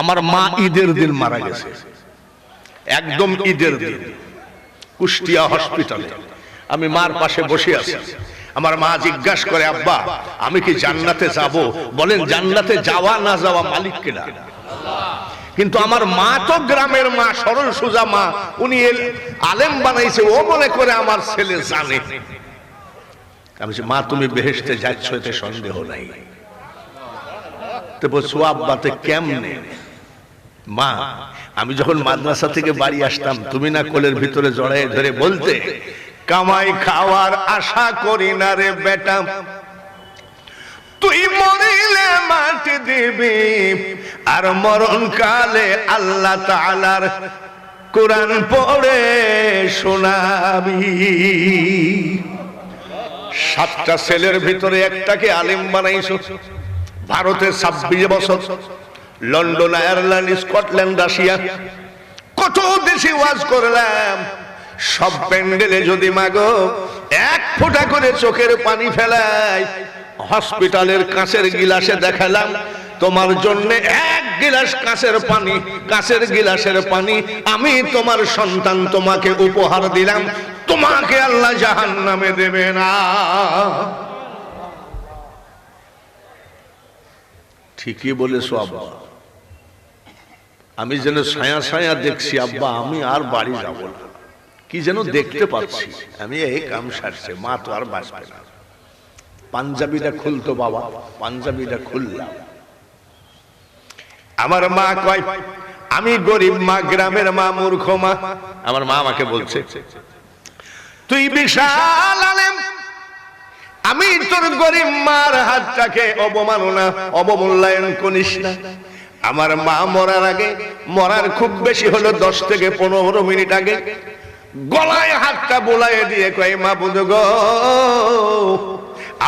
আমার মা ঈদের দিন মারা গেছে। একদম ঈদের দিন। কুষ্টিয়া হসপিটালে আমি মার পাশে বসে আছি। আমার মা জিজ্ঞাসা করে আব্বা আমি কি জান্নাতে যাব? বলেন জান্নাতে যাওয়া না যাওয়া মালিক কিনা কিন্তু আমার মা তো গ্রামের মা সরল সোজা মা উনি আলেম বানাইছে ও মনে করে আমার ছেলে জানে। আমি মা তুমি বেহেশতে যাচ্ছ এতে সন্দেহ নাই। তো বলছো আব্বাতে কেমনে? মা, আমি যখন মাদ্রাসা থেকে বাড়ি আসতাম, তুমি না কোলের ভিতরে জড়াই ধরে বলতে, কামাই খাওয়ার আশা করি না রে বেটা। তুই মরিলে মাটি দিবি, আর মরণ কালে আল্লাহ তালার কোরআন পড়ে শোনাবি। সাতটা ছেলের ভিতরে একটাকে আলিম বানাইছো। ভারতে ছাব্বিশ বছর। London, Ireland, Scotland, Russia. কত দেশে ওয়াজ করলাম। সব প্যান্ডেলে যদি মাগো, এক ফোঁটা করে চোখের পানি ফেলাই। হসপিটালের কাঁচের গিলাসে দেখালাম, তোমার জন্য এক গিলাস কাঁচের পানি, কাঁচের গিলাসের পানি। আমি তোমার সন্তান, তোমাকে উপহার দিলাম। তোমাকে আল্লাহ জাহান নামে দেবে না। ঠিকই বলেছ আব্বা। আমি যেন ছায়া ছায়া দেখছি আব্বা আমি আর বাড়ি যাব না। কি যেন দেখতে পাচ্ছি। আমি এই কাম সারছে মা তো আর বাঁচবে না। পাঞ্জাবিটা খুলতো বাবা পাঞ্জাবিটা খুললাম। আমার মা কয় আমি গরিব মা গ্রামের মা মূর্খ মা। আমার মা আমাকে বলছে তুই বিশাল আলেম। আমি তোর গরিব মার হাতটাকে অবমাননা অবমূল্যায়ন করিস না। আমার মা মরার আগে, মরার খুব বেশি হলো দশ থেকে পনেরো মিনিট আগে গলায় হাতটা বোলায় দিয়ে কয়, মা বুধ গো,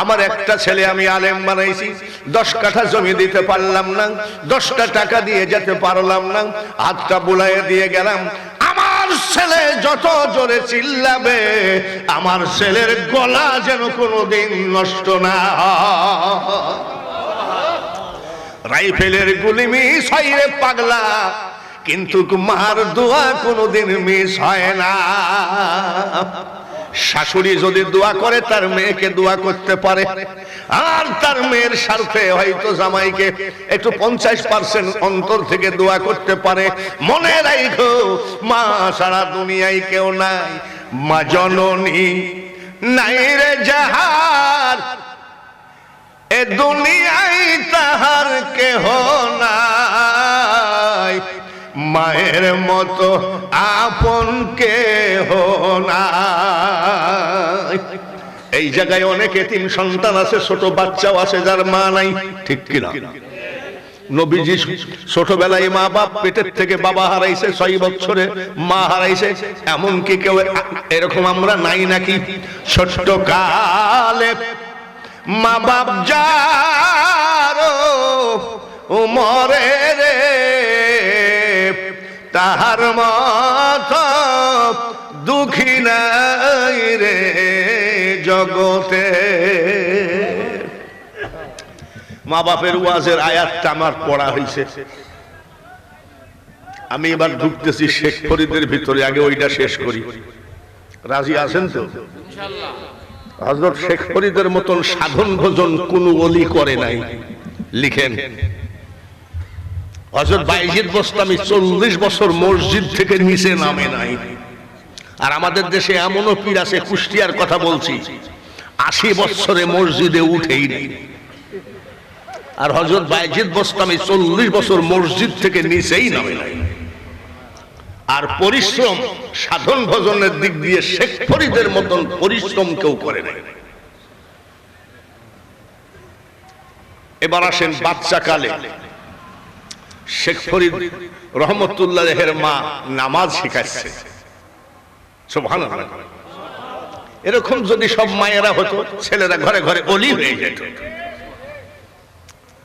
আমার একটা ছেলে আমি আলেম বানাইছি, দশ কাঠা জমি দিতে পারলাম না, দশটা টাকা দিয়ে যেতে পারলাম না, হাতটা বোলায় দিয়ে গেলাম আমার ছেলে যত জোরে চিল্লাবে, আমার ছেলের গলা যেন কোনোদিন নষ্ট না। রাইফেলের গুলি মিস হয় পাগলা। কিন্তু মার দোয়া কোনোদিন মিস হয় না। শাশুড়ি যদি দোয়া করে, তার মেয়েকে দোয়া করতে পারে। আর তার মেয়ের স্বার্থে হয়তো জামাইকে একটু পঞ্চাশ পার্সেন্ট অন্তর থেকে দোয়া করতে পারে। মনে রাখো মা সারা দুনিয়ায় কেউ নাই, মা জননী নাই রে যাহার। এ দুনিয়ায় কেহ নাই। মায়ের মতো আপন কেহ নাই। এই জায়গায় অনেক এতিম সন্তান আছে, ছোট বাচ্চাও আছে, যার মা নাই। ঠিক কিনা? নবীজি ছোটবেলায় মা বাপ পেটের থেকে বাবা হারাইছে, ছয় বছরে মা হারাইছে। এমনকি কেউ এরকম আমরা নাই নাকি? ছোট্ট কালে মা বাপ যারো উমরে রে, তাহার মত দুঃখী নাই রে জগতে। মা বাপের ওয়াজের আয়াতটা আমার পড়া হয়েছে আমি এবার ঢুকতেছি শেখ ফরিদের ভিতরে, আগে ওইটা শেষ করি। রাজি আছেন তো? হজরত শেখ ফরিদের মতন সাধন ভোজন কোন অলি করে নাই। লিখেন হজরত বাইজিদ বোস্তামি চল্লিশ বছর মসজিদ থেকে নিচে নামে নাই। আর আমাদের দেশে এমনও পীর আছে কুষ্টিয়ার কথা বলছি। আশি বছরে মসজিদে উঠেই নেই। আর হজরত বাইজিদ বোস্তামি চল্লিশ বছর মসজিদ থেকে নিচেই নামে নাই। আর পরিশ্রম সাধন ভজনের দিক দিয়ে শেখ ফরিদের মতন পরিশ্রম কেউ করে নাই। এবার আসেন বাচ্চা কালে শেখ ফরিদ রহমতুল্লাহের মা নামাজ শিখাচ্ছে। এরকম যদি সব মায়েরা হতো, ছেলেরা ঘরে ঘরে অলি হয়ে যেত